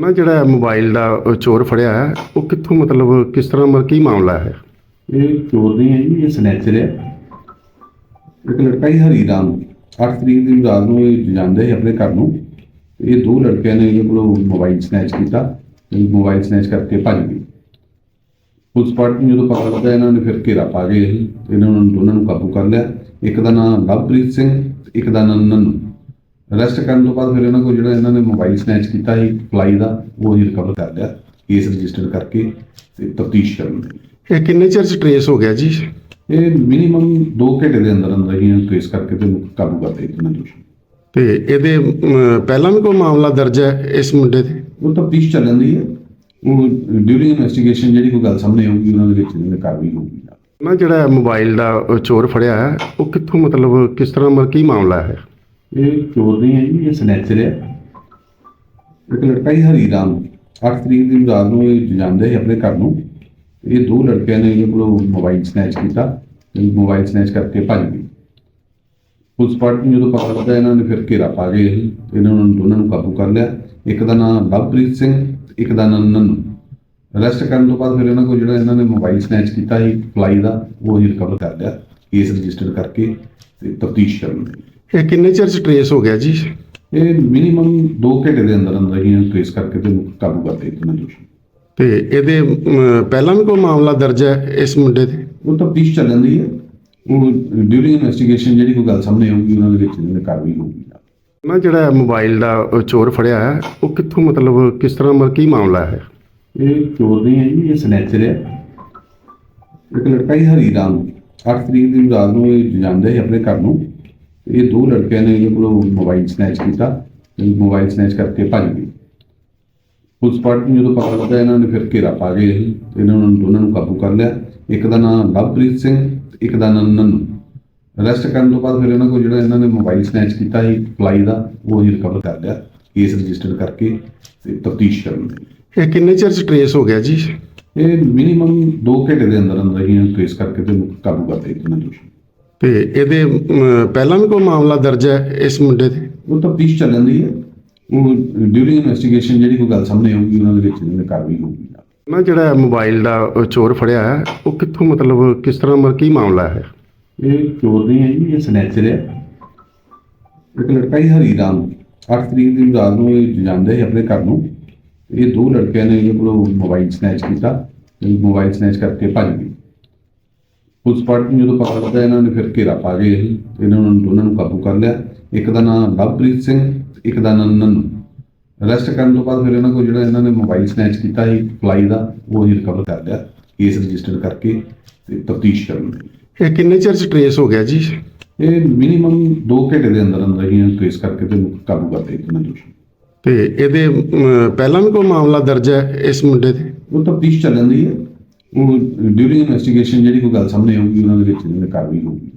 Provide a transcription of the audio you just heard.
ਨਾ ਜਿਹੜਾ ਮੋਬਾਈਲ ਦਾ ਚੋਰ ਫੜਿਆ ਹੈ, ਉਹ ਕਿੱਥੋਂ ਮਤਲਬ ਕਿਸ ਤਰ੍ਹਾਂ ਮਤਲਬ ਕੀ ਮਾਮਲਾ ਹੈ? ਇਹ ਚੋਰ ਨਹੀਂ ਹੈ ਜੀ, ਇਹ ਸਨੈਚਰ ਹੈ। ਇੱਕ ਲੜਕਾ ਹੀ ਹਰੀ ਰਾਮ 8 ਤਰੀਕ ਦੀ ਰਾਤ ਨੂੰ ਇਹ ਜਾਂਦੇ ਸੀ ਆਪਣੇ ਘਰ ਨੂੰ। ਇਹ ਦੋ ਲੜਕਿਆਂ ਨੇ ਇਹਦੇ ਕੋਲੋਂ ਮੋਬਾਈਲ ਸਨੈਚ ਕੀਤਾ ਤੇ ਮੋਬਾਈਲ ਸਨੈਚ ਕਰਕੇ ਭੱਜ ਗਏ। ਪੁਲਿਸ ਪਾਰਟੀ ਜਦੋਂ ਪਤਾ ਲੱਗਾ, ਇਹਨਾਂ ਨੇ ਫਿਰ ਘੇਰਾ ਪਾ ਕੇ ਇਹ- ਇਹਨਾਂ ਨੂੰ ਦੋਨਾਂ ਨੂੰ ਕਾਬੂ ਕਰ ਲਿਆ। ਇੱਕ ਦਾ ਨਾਮ ਲਵਪ੍ਰੀਤ ਸਿੰਘ ਤੇ ਇੱਕ ਦਾ ਨਾਮ ਨੰਨੂ। ਅਰੈਸਟ ਕਰਨ ਤੋਂ ਬਾਅਦ ਫਿਰ ਇਹਨਾਂ ਕੋਲ ਜਿਹੜਾ ਇਹਨਾਂ ਨੇ ਮੋਬਾਈਲ ਸਨੈਚ ਕੀਤਾ ਸੀ ਫਲਾਈ ਦਾ ਉਹ ਹੀ ਰਿਕਵਰ ਕਰ ਲਿਆ ਕੇਸ ਰਜਿਸਟਰ ਕਰਕੇ ਤੇ ਤਫਤੀਸ਼ ਕਰਨ ਲਈ। ਇਹ ਕਿੰਨੇ ਚਿਰ ਚ ਟਰੇਸ ਹੋ ਗਿਆ ਜੀ? ਇਹ ਮਿਨੀਮਮ 2 ਘੰਟੇ ਦੇ ਅੰਦਰ ਅੰਦਰ ਹੀ ਇਹਨੂੰ ਟ੍ਰੇਸ ਕਰਕੇ ਤੇ ਕਾਬੂ ਕਰ ਦੇ ਇਹਨਾਂ ਦੋਸ਼ੀ ਤੇ ਇਹਦੇ ਅਮ, ਪਹਿਲਾਂ ਵੀ ਕੋਈ ਮਾਮਲਾ ਦਰਜ ਹੈ ਇਸ ਮੁੰਡੇ ਤੇ? ਉਹ ਤਫਤੀਸ਼ ਚੱਲਣ ਦੀ ਹੈ। ਉਹ ਡਿਊਰਿੰਗ ਇਨਵੈਸਟੀਗੇਸ਼ਨ ਜਿਹੜੀ ਕੋਈ ਗੱਲ ਸਾਹਮਣੇ ਆਊਗੀ ਉਹਨਾਂ ਦੇ ਵਿੱਚ ਇਹਨਾਂ ਦੀ ਕਾਰਵਾਈ ਹੋਊਗੀ। ਨਾ ਜਿਹੜਾ ਮੋਬਾਈਲ ਦਾ ਚੋਰ ਫੜਿਆ ਹੈ ਉਹ ਕਿੱਥੋਂ ਮਤਲਬ ਕਿਸ ਤਰ੍ਹਾਂ ਮਤਲਬ ਕੀ ਮਾਮਲਾ ਹੈ? ਇਹ ਚੋਰ ਨਹੀਂ ਹੈ ਜੀ, ਇਹ ਸਨੈਚਰ ਹੈ। ਇੱਕ ਲੜਕਾ ਹੀ ਹਰੀ ਰਾਮ। 8 ਤਰੀਕ ਦੀ ਰਾਤ ਨੂੰ ਇਹ ਜਾਂਦੇ ਸੀ ਆਪਣੇ ਘਰ ਨੂੰ। ਇਹ ਦੋ ਲੜਕਿਆਂ ਨੇ ਇਹਦੇ ਕੋਲੋਂ ਮੋਬਾਈਲ ਸਨੈਚ ਕੀਤਾ ਤੇ ਮੋਬਾਈਲ ਸਨੈਚ ਕਰਕੇ ਭੱਜ ਗਏ। ਪੁਲਿਸ ਪਾਰਟੀ ਨੂੰ ਜਦੋਂ ਪਤਾ ਲੱਗਾ, ਇਹਨਾਂ ਨੇ ਫਿਰ ਘੇਰਾ ਪਾ ਕੇ ਇਹਨਾਂ ਨੂੰ ਦੋਨਾਂ ਨੂੰ ਕਾਬੂ ਕਰ ਲਿਆ। ਇੱਕ ਦਾ ਨਾਮ ਲਵਪ੍ਰੀਤ ਸਿੰਘ ਤੇ ਇੱਕ ਦਾ ਨਾਮ ਨੰਨੂ। ਅਰੈਸਟ ਕਰਨ ਤੋਂ ਬਾਅਦ ਫਿਰ ਇਹਨਾਂ ਕੋਲ ਜਿਹੜਾ ਇਹਨਾਂ ਨੇ ਮੋਬਾਈਲ ਸਨੈਚ ਕੀਤਾ ਸੀ ਫਲਾਈ ਦਾ, ਉਹ ਹੀ ਰਿਕਵਰ ਕਰ ਲਿਆ। ਕੇਸ ਰਜਿਸਟਰ ਕਰਕੇ ਤੇ ਤਫਤੀਸ਼ ਕਰਨ ਲਈ ਇਹ ਕਿੰਨੇ ਚਿਰ ਚ ਟਰੇਸ ਹੋ ਗਿਆ ਜੀ? ਇਹ ਮਿਨੀਮਮ 2 ਘੰਟੇ ਦੇ ਅੰਦਰ ਅੰਦਰ ਹੀ ਟ੍ਰੇਸ ਕਰਕੇ ਤੇ ਕਾਬੂ ਕਰ ਦੇ ਇਹਨਾਂ ਦੋਸ਼ੀ ਤੇ ਇਹਦੇ ਅਮ, ਪਹਿਲਾਂ ਵੀ ਕੋਈ ਮਾਮਲਾ ਦਰਜ ਹੈ ਇਸ ਮੁੰਡੇ ਤੇ? ਉਹ ਤਫਤੀਸ਼ ਚੱਲਣ ਦੀ ਹੈ। ਉਹ ਡਿਊਰਿੰਗ ਇਨਵੈਸਟੀਗੇਸ਼ਨ ਜਿਹੜੀ ਕੋਈ ਗੱਲ ਸਾਹਮਣੇ ਆਊਗੀ ਉਹਨਾਂ ਦੇ ਵਿੱਚ ਇਹਨਾਂ ਦੀ ਕਾਰਵਾਈ ਹੋਊਗੀ। ਨਾ ਜਿਹੜਾ ਮੋਬਾਈਲ ਦਾ ਉਹ ਚੋਰ ਫੜਿਆ ਹੈ ਉਹ ਕਿੱਥੋਂ ਮਤਲਬ ਕਿਸ ਤਰ੍ਹਾਂ ਮਤਲਬ ਕੀ ਮਾਮਲਾ ਹੈ? ਇਹ ਚੋਰ ਨਹੀਂ ਹੈ ਜੀ ਇਹ ਸਨੈਚਰ ਹੈ। ਇੱਕ ਲੜਕਾ ਹੀ ਹਰੀ ਰਾਮ। 8 ਤਰੀਕ ਦੀ ਰਾਤ ਨੂੰ ਇਹ ਜਾਂਦੇ ਸੀ ਆਪਣੇ ਘਰ ਨੂੰ। ਇਹ ਦੋ ਲੜਕਿਆਂ ਨੇ ਇਹਦੇ ਕੋਲੋਂ ਮੋਬਾਈਲ ਸਨੈਚ ਕੀਤਾ ਤੇ ਮੋਬਾਈਲ ਸਨੈਚ ਕਰਕੇ ਭੱਜ ਗਏ। ਪੁਲਿਸ ਪਾਰਟੀ ਨੂੰ ਜਦੋਂ ਪਤਾ ਲੱਗਾ ਇਹਨਾਂ ਨੇ ਫਿਰ ਘੇਰਾ ਪਾ ਇਹ- ਇਹਨਾਂ ਨੂੰ ਦੋਨਾਂ ਨੂੰ ਕਾਬੂ ਕਰ ਲਿਆ। ਇੱਕ ਦਾ ਨਾਮ ਲਵਪ੍ਰੀਤ ਸਿੰਘ ਇੱਕ ਦਾ ਨਾਮ ਨੰਨੂ। ਅਰੈਸਟ ਕਰਨ ਤੋਂ ਬਾਅਦ ਫਿਰ ਇਹਨਾਂ ਕੋਲ ਜਿਹੜਾ ਇਹਨਾਂ ਨੇ ਮੋਬਾਈਲ ਸਨੈਚ ਕੀਤਾ ਸੀ ਫਲਾਈ ਦਾ ਉਹ ਹੀ ਰਿਕਵਰ ਕਰ ਲਿਆ। ਕੇਸ ਰਜਿਸਟਰ ਕਰਕੇ ਤੇ ਤਫਤੀਸ਼ ਕਰਨ ਲਈ। ਇਹ ਕਿੰਨੇ ਚਿਰ ਚ ਟਰੇਸ ਹੋ ਗਿਆ ਜੀ? ਇਹ ਮਿਨੀਮਮ 2 ਘੰਟੇ ਦੇ ਅੰਦਰ ਅੰਦਰ ਹੀ ਇਹਨੂੰ ਟ੍ਰੇਸ ਕਰਕੇ ਤੇ ਕਾਬੂ ਕਰ ਦੇ ਇਹਨਾਂ ਦੋਸ਼ੀ ਤੇ ਇਹਦੇ ਅਮ, ਪਹਿਲਾਂ ਵੀ ਕੋਈ ਮਾਮਲਾ ਦਰਜ ਹੈ ਇਸ ਮੁੰਡੇ ਤੇ? ਉਹ ਤਫਤੀਸ਼ ਚੱਲਣ ਦੀ ਹੈ। ਉਹ ਡਿਊਰਿੰਗ ਇਨਵੈਸਟੀਗੇਸ਼ਨ ਜਿਹੜੀ ਕੋਈ ਗੱਲ ਸਾਹਮਣੇ ਆਊਗੀ ਉਹਨਾਂ ਦੇ ਵਿੱਚ ਇਹਨਾਂ ਦੀ ਕਾਰਵਾਈ ਹੋਊਗੀ। ਨਾ ਜਿਹੜਾ ਮੋਬਾਈਲ ਦਾ ਉਹ ਚੋਰ ਫੜਿਆ ਹੈ ਉਹ ਕਿੱਥੋਂ ਮਤਲਬ ਕਿਸ ਤਰ੍ਹਾਂ ਮਤਲਬ ਕੀ ਮਾਮਲਾ ਹੈ? ਇਹ ਚੋਰ ਨਹੀਂ ਹੈ ਜੀ ਇਹ ਸਨੈਚਰ ਹੈ। ਇੱਕ ਲੜਕਾ ਹੀ ਹਰੀ ਰਾਮ। 8 ਤਰੀਕ ਦੀ ਰਾਤ ਨੂੰ ਇਹ ਜਾਂਦੇ ਸੀ ਆਪਣੇ ਘਰ ਨੂੰ। ਤੇ ਇਹ ਦੋ ਲੜਕਿਆਂ ਨੇ ਇਹਦੇ ਕੋਲੋਂ ਮੋਬਾਈਲ ਸਨੈਚ ਕੀਤਾ। ਤੇ ਮੋਬਾਈਲ ਸਨੈਚ ਕਰਕੇ ਭੱਜ ਗਏ। ਪੁਲਿਸ ਪਾਰਟੀ ਨੂੰ ਜਦੋਂ ਪਤਾ ਲੱਗਾ ਇਹਨਾਂ ਨੇ ਫਿਰ ਘੇਰਾ ਪਾ ਕੇ ਇਹ- ਇਹਨਾਂ ਨੂੰ ਦੋਨਾਂ ਨੂੰ ਕਾਬੂ ਕਰ ਲਿਆ। ਇੱਕ ਦਾ ਨਾਮ ਲਵਪ੍ਰੀਤ ਸਿੰਘ ਇੱਕ ਦਾ ਨਾਮ ਨੰਨੂ। ਅਰੈਸਟ ਕਰਨ ਤੋਂ ਬਾਅਦ ਫਿਰ ਇਹਨਾਂ ਕੋਲ ਜਿਹੜਾ ਇਹਨਾਂ ਨੇ ਮੋਬਾਈਲ ਸਨੈਚ ਕੀਤਾ ਸੀ ਫਲਾਈ ਦਾ ਉਹ ਹੀ ਰਿਕਵਰ ਕਰ ਲਿਆ ਕੇਸ ਰਜਿਸਟਰ ਕਰਕੇ ਤੇ ਤਫਤੀਸ਼ ਕਰਨ ਲਈ। ਇਹ ਕਿੰਨੇ ਚਿਰ ਚ ਟਰੇਸ ਹੋ ਗਿਆ ਜੀ? ਇਹ ਮਿਨੀਮਮ 2 ਘੰਟੇ ਦੇ ਅੰਦਰ ਅੰਦਰ ਹੀ ਟ੍ਰੇਸ ਕਰਕੇ ਤੇ ਕਾਬੂ ਕਰ ਦੇ ਇਹਨਾਂ ਦੋਸ਼ੀ ਤੇ ਇਹਦੇ ਪਹਿਲਾਂ ਵੀ ਕੋਈ ਮਾਮਲਾ ਦਰਜ ਹੈ ਇਸ ਮੁੰਡੇ ਤੇ? ਉਹ ਤਫਤੀਸ਼ ਚੱਲਣ ਦੀ ਹੈ। ਉਹ ਡਿਊਰਿੰਗ ਇਨਵੈਸਟੀਗੇਸ਼ਨ ਜਿਹੜੀ ਕੋਈ ਗੱਲ ਸਾਹਮਣੇ ਆਊਗੀ ਉਹਨਾਂ ਦੇ ਵਿੱਚ ਕਾਰਵਾਈ ਹੋਊਗੀ।